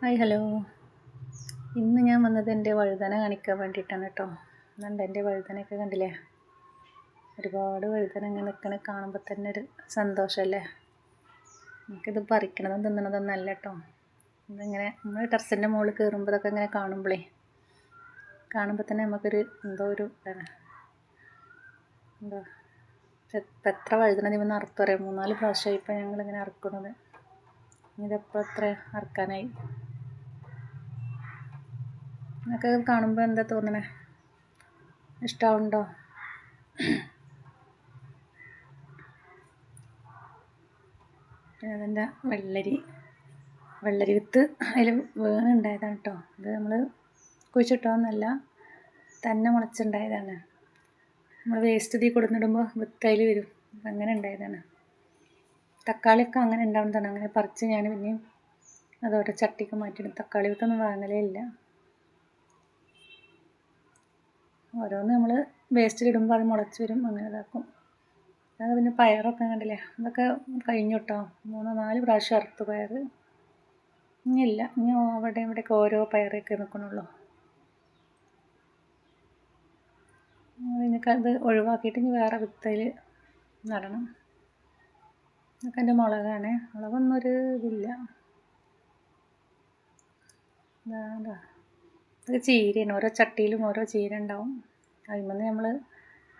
Hi hello. ഇന്ന് ഞാൻ വന്നത് എന്റെ വഴുതന കാണിക്കാൻ വേണ്ടിയിട്ടാണ് കേട്ടോ. എന്നുണ്ട് എന്റെ വഴുതനയൊക്കെ കണ്ടില്ലേ? ഒരുപാട് വഴുതന ഇങ്ങനെ നിൽക്കണ കാണുമ്പോൾ തന്നെ ഒരു സന്തോഷമല്ലേ നമുക്കിത് പറിക്കണതും തിന്നണതൊന്നും നല്ല കേട്ടോ. ഇതിങ്ങനെ നമ്മൾ ടെറസിന്റെ മുകളിൽ കയറുമ്പോൾ ഇതൊക്കെ ഇങ്ങനെ കാണുമ്പോഴേ കാണുമ്പോൾ തന്നെ നമുക്കൊരു എന്തോ ഒരു എന്തോ എത്ര വഴുതന ഇതിമെന്ന് അറുത്ത് പറയാം മൂന്നാൽ പ്രാവശ്യമായി ഇപ്പം ഞങ്ങളിങ്ങനെ അറുക്കുന്നത് ഇതെപ്പോൾ എത്ര അറുക്കാനായി? നിങ്ങൾക്ക് കാണുമ്പോൾ എന്താ തോന്നണേ? ഇഷ്ടമുണ്ടോ അതിന്റെ വെള്ളരി. വെള്ളരി വിത്ത് അതിൽ വീണുണ്ടായതാണ് കേട്ടോ ഇത് നമ്മൾ കുഴിച്ചിട്ടോന്നല്ല തന്നെ മുളച്ചുണ്ടായതാണ്. നമ്മൾ വേസ്റ്റ് തീ കൊടുത്തിടുമ്പോൾ വിത്ത് അതിൽ വരും. അങ്ങനെ ഉണ്ടായതാണ്. തക്കാളിയൊക്കെ അങ്ങനെ ഉണ്ടാവുന്നതാണ്. അങ്ങനെ പറിച്ച് ഞാൻ പിന്നെയും അതോടെ ചട്ടിക്ക് മാറ്റിയിടും. തക്കാളി വിത്തൊന്നും വാങ്ങലേ ഇല്ല. ഓരോന്ന് നമ്മൾ വേസ്റ്റിലിടുമ്പോൾ അത് മുളച്ച് വരും അങ്ങനെ ഇതാക്കും. അത് പിന്നെ പയറൊക്കെ കണ്ടില്ലേ അതൊക്കെ കഴിഞ്ഞു കേട്ടോ മൂന്നോ നാല് പ്രാവശ്യം അറുത്ത് പയർ ഇനിയില്ല ഇനി അവിടെ ഇവിടെയൊക്കെ ഓരോ പയറൊക്കെ നിൽക്കണുള്ളൂ ഇനിക്ക് അത് ഒഴിവാക്കിയിട്ട് ഇനി വേറെ വിത്തയിൽ നടണം. ഇതൊക്കെ എന്റെ മുളകാണ് മുളകൊന്നും ഒരു ഇതില്ല. ഇതാ. ഇത് ചീരയാണ്. ഓരോ ചട്ടിയിലും ഓരോ ചീര ഉണ്ടാവും. അതിന്മേൽ നമ്മൾ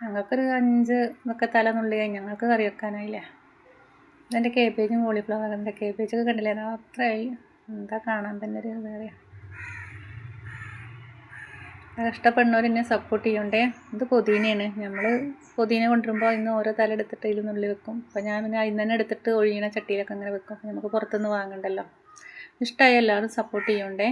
ഞങ്ങൾക്കൊരു അഞ്ച് ഇതൊക്കെ തല നുള്ളിയായി ഞങ്ങൾക്ക് കറി വെക്കാനായില്ലേ? ഇതെന്റെ കേബേജും കോളിഫ്ലവറിന്റെ കേബേജൊക്കെ കണ്ടില്ലേ? അത് അത്രയായി. എന്താ കാണാൻ തന്നെ ഒരു വേറെ ഇഷ്ടപ്പെടുന്നവർ എന്നെ സപ്പോർട്ട് ചെയ്യണ്ടേ? ഇത് പുതിനയാണ്. നമ്മൾ പുതിന കൊണ്ടുവരുമ്പോൾ ഇന്ന് ഓരോ തല എടുത്തിട്ട് ഇതിൽ നുള്ളി വെക്കും. അപ്പോൾ ഞാൻ പിന്നെ അതിൽ തന്നെ എടുത്തിട്ട് ഒഴിയണ ചട്ടിയിലൊക്കെ അങ്ങനെ വെക്കും. നമുക്ക് പുറത്തുനിന്ന് വാങ്ങണ്ടല്ലോ. ഇഷ്ടമായി എല്ലാവരും സപ്പോർട്ട് ചെയ്യണ്ടേ?